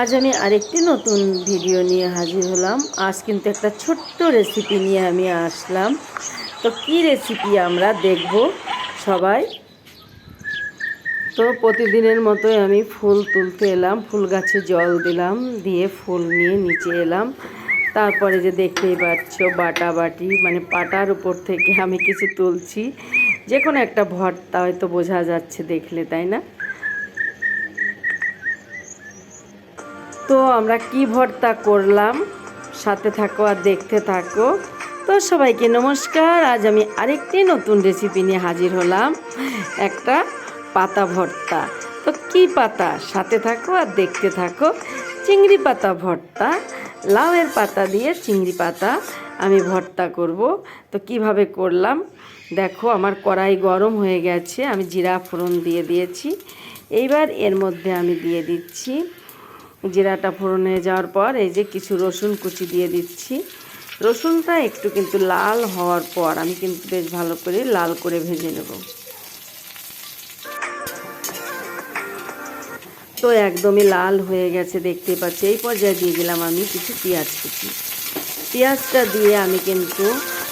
আজ আমি আরেকটি নতুন ভিডিও নিয়ে হাজির হলাম। আজ কিন্তু একটা ছোট্ট রেসিপি নিয়ে আমি আসলাম। তো কি রেসিপি আমরা দেখব সবাই? তো প্রতিদিনের মতোই আমি ফুল তুলতে এলাম, ফুল গাছে জল দিলাম, দিয়ে ফুল নিয়ে নিচে এলাম। তারপরে যে দেখতেই পাচ্ছ, বাটা বাটি মানে পাটার উপর থেকে আমি কিছু তুলছি। যে কোনো একটা ভর্তা হয়তো বোঝা যাচ্ছে দেখলে, তাই না? তো আমরা কি ভর্তা করলাম? সাথে থাকো আর দেখতে থাকো। তো সবাইকে নমস্কার। আজ আমি আরেকটি নতুন রেসিপি নিয়ে হাজির হলাম। একটা পাতা ভর্তা। তো কি পাতা? সাথে থাকো আর দেখতে থাকো। চিংড়ি পাতা ভর্তা। লাউয়ের পাতা দিয়ে চিংড়ি পাতা আমি ভর্তা করব। তো কীভাবে করলাম? দেখো, আমার কড়াই গরম হয়ে গেছে। আমি জিরা ফোড়ন দিয়ে দিয়েছি। এইবার এর মধ্যে আমি দিয়ে দিচ্ছি জিরাটা ফোড়ন হয়ে যাওয়ার পর এই যে কিছু রসুন কুচি দিয়ে দিচ্ছি। রসুনটা একটু কিন্তু লাল হওয়ার পর আমি কিন্তু বেশ ভালো করে লাল করে ভেজে নেব। তো একদমই লাল হয়ে গেছে দেখতে পাচ্ছি। এই পর্যায়ে দিয়ে দিলাম আমি কিছু পেঁয়াজ কুচি। পেঁয়াজটা দিয়ে আমি কিন্তু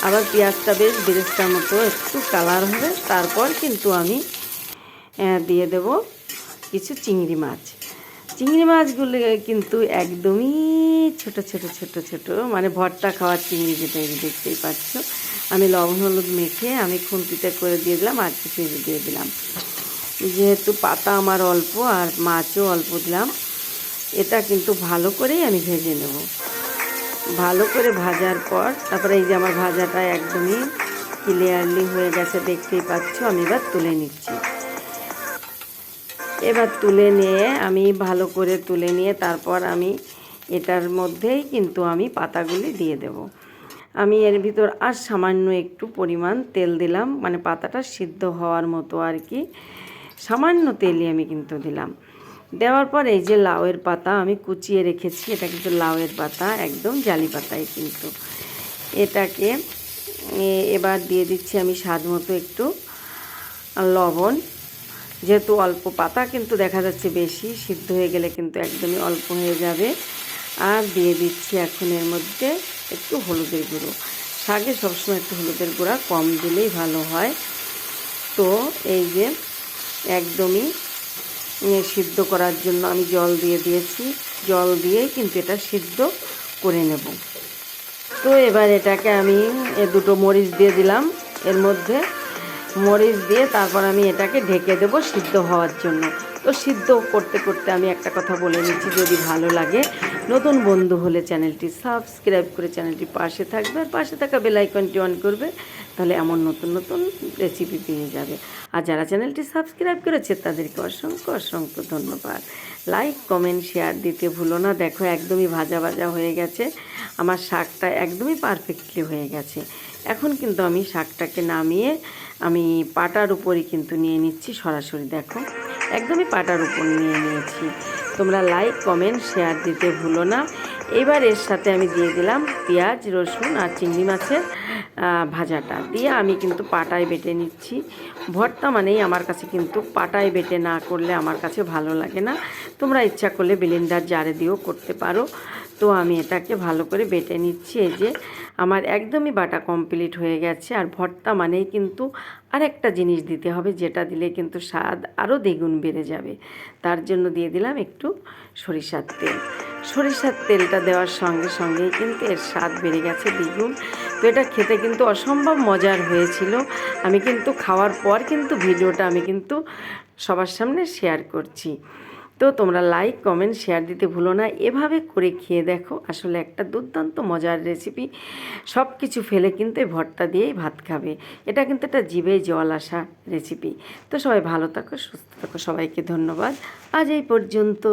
আবার পেঁয়াজটা বেশ বেরেস্তার মতো একটু কালার হবে। তারপর কিন্তু আমি দিয়ে দেব কিছু চিংড়ি মাছ। চিংড়ি মাছগুলো কিন্তু একদমই ছোট ছোট ছোট ছোট। মানে ভর্তা খাওয়ার চিংড়ি যেটা দেখতেই পাচ্ছ। আমি লবণ, হলুদ মেখে আমি খুন্তিতে করে দিয়ে দিলাম, আর কিছু দিয়ে দিলাম। যেহেতু পাতা আমার অল্প আর মাছও অল্প দিলাম, এটা কিন্তু ভালো করেই আমি ভেজে নেব। ভালো করে ভাজার পর, তারপরে এই যে আমার ভাজাটা একদমই ক্লিয়ারলি হয়ে গেছে, দেখতেই পাচ্ছ, আমি এবার তুলে নিচ্ছি। এবার তুলে নিয়ে আমি ভালো করে তুলে নিয়ে তারপর আমি এটার মধ্যেই কিন্তু আমি পাতাগুলি দিয়ে দেব। আমি এর ভিতর আর সামান্য একটু পরিমাণ তেল দিলাম মানে পাতাটা সিদ্ধ হওয়ার মতো আর কি। সামান্য তেলই আমি কিন্তু দিলাম। দেওয়ার পর এই যে লাউয়ের পাতা আমি কুচিয়ে রেখেছি, এটা কিন্তু লাউয়ের পাতা, একদম জালি পাতাই কিন্তু। এটাকে এবার দিয়ে দিচ্ছি আমি স্বাদ মতো একটু লবণ। যেহেতু অল্প পাতা, কিন্তু দেখা যাচ্ছে বেশি, সিদ্ধ হয়ে গেলে কিন্তু একদমই অল্প হয়ে যাবে। আর দিয়ে দিচ্ছি এখন এর মধ্যে একটু হলুদের গুঁড়ো। শাকে সবসময় একটু হলুদের গুঁড়া কম দিলেই ভালো হয়। তো এই যে একদমই সিদ্ধ করার জন্য আমি জল দিয়ে দিয়েছি। জল দিয়েই কিন্তু এটা সিদ্ধ করে নেব। তো এবার এটাকে আমি, এ, দুটো মরিচ দিয়ে দিলাম। এর মধ্যে মরিচ দিয়ে তারপর আমি এটাকে ঢেকে দেবো সিদ্ধ হওয়ার জন্য। তো সিদ্ধ করতে করতে আমি একটা কথা বলে নিচ্ছি, যদি ভালো লাগে। নতুন বন্ধু হলে চ্যানেলটি সাবস্ক্রাইব করে চ্যানেলটি পাশে থাকবে আর পাশে থাকা বেল আইকনটি অন করবে, তাহলে এমন নতুন নতুন রেসিপি পেয়ে যাবে। আর যারা চ্যানেলটি সাবস্ক্রাইব করেছে, তাদেরকে অসংখ্য অসংখ্য ধন্যবাদ। লাইক কমেন্ট শেয়ার দিতে ভুলো না। দেখো, একদমই ভাজা ভাজা হয়ে গেছে। আমার শাকটা একদমই পারফেক্টলি হয়ে গেছে। এখন কিন্তু আমি শাকটাকে নামিয়ে আমি পাটার উপরই কিন্তু নিয়ে নিচ্ছি সরাসরি, দেখো। একদমই পাটার উপর নিয়ে নিয়েছি। তোমরা লাইক কমেন্ট শেয়ার দিতে ভুলো না। এবার এর সাথে আমি দিয়ে দিলাম পেঁয়াজ, রসুন আর চিংড়ি মাছের ভাজাটা। দিয়ে আমি কিন্তু পাটায় বেটে নিচ্ছি। ভর্তা মানেই আমার কাছে কিন্তু পাটায় বেটে না করলে আমার কাছে ভালো লাগে না। তোমরা ইচ্ছা করলে বিলিন্ডার জারে দিয়েও করতে পারো। তো আমি এটাকে ভালো করে বেটে নিচ্ছি। এই যে আমার একদমই বাটা কমপ্লিট হয়ে গেছে। আর ভর্তা মানেই কিন্তু আরেকটা জিনিস দিতে হবে, যেটা দিলে কিন্তু স্বাদ আরও দ্বিগুণ বেড়ে যাবে। তার জন্য দিয়ে দিলাম একটু সরিষার তেল। সরিষার তেলটা দেওয়ার সঙ্গে সঙ্গেই কিন্তু এর স্বাদ বেড়ে গেছে দ্বিগুণ। তো এটা খেতে কিন্তু অসম্ভব মজার হয়েছিল। আমি কিন্তু খাওয়ার পর কিন্তু ভিডিওটা আমি কিন্তু সবার সামনে শেয়ার করছি। তো তোমরা লাইক কমেন্ট শেয়ার দিতে ভুলো না। এভাবে করে খেয়ে দেখো, আসলে একটা দুর্দান্ত মজার রেসিপি সব কিছু ফেলে কিন্তু এই ভর্তা দিয়েই ভাত খাবে। এটা কিন্তু একটা জীবে জল আসা রেসিপি তো সবাই ভালো থাকো, সুস্থ থাকো, সবাইকে ধন্যবাদ। আজ এই পর্যন্ত।